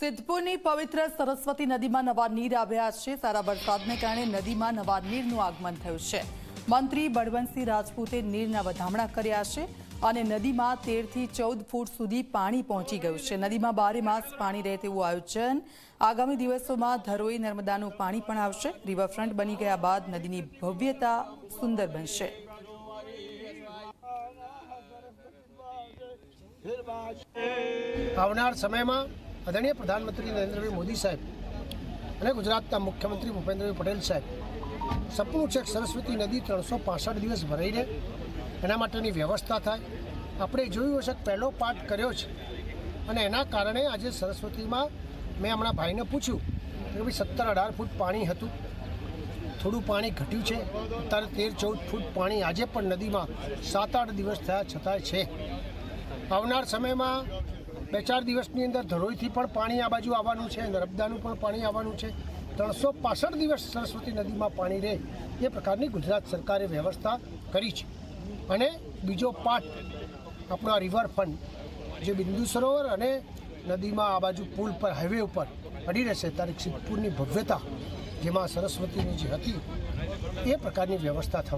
સિદ્ધપુરની પવિત્ર સરસ્વતી નદીમાં નવા નીર આવ્યા છે. સારા વરસાદને કારણે નદીમાં નવા નીરનું આગમન થયું છે. મંત્રી બળવંતસિંહ રાજપૂતે નીરના વધામણા કર્યા છે અને નદીમાં તેરથી ચૌદ ફૂટ સુધી પાણી પહોંચી ગયું છે. નદીમાં બારે માસ પાણી રહે તેવું આયોજન. આગામી દિવસોમાં ધરોઈ નર્મદાનું પાણી પણ આવશે. રિવરફ્રન્ટ બની ગયા બાદ નદીની ભવ્યતા સુંદર બનશે. આવનાર સમયમાં આદરણીય પ્રધાનમંત્રી નરેન્દ્રભાઈ મોદી સાહેબ અને ગુજરાતના મુખ્યમંત્રી ભૂપેન્દ્રભાઈ પટેલ સાહેબ, સપનું છે સરસ્વતી નદી ત્રણસો પાસઠ દિવસ ભરાઈ રહે, એના માટેની વ્યવસ્થા થાય. આપણે જોયું હશે પહેલો પાઠ કર્યો છે અને એના કારણે આજે સરસ્વતીમાં મેં હમણાં ભાઈને પૂછ્યું કે ભાઈ સત્તર અઢાર ફૂટ પાણી હતું. થોડું પાણી ઘટ્યું છે. અત્યારે તેર ચૌદ ફૂટ પાણી આજે પણ નદીમાં સાત આઠ દિવસ થયા છતાંય છે. આવનાર સમયમાં બે ચાર દિવસની અંદર ધરોઈથી પણ પાણી આ બાજુ આવવાનું છે, નર્મદાનું પણ પાણી આવવાનું છે. ત્રણસો પાસઠ દિવસ સરસ્વતી નદીમાં પાણી રહે એ પ્રકારની ગુજરાત સરકારે વ્યવસ્થા કરી છે. અને બીજો પાઠ આપણો આ રિવરફ્રન્ટ જે બિંદુ સરોવર અને નદીમાં આ બાજુ પુલ પર હાઈવે ઉપર પડી રહેશે, ત્યારે સિદ્ધપુરની ભવ્યતા, જેમાં સરસ્વતીની જે હતી, એ પ્રકારની વ્યવસ્થા થવા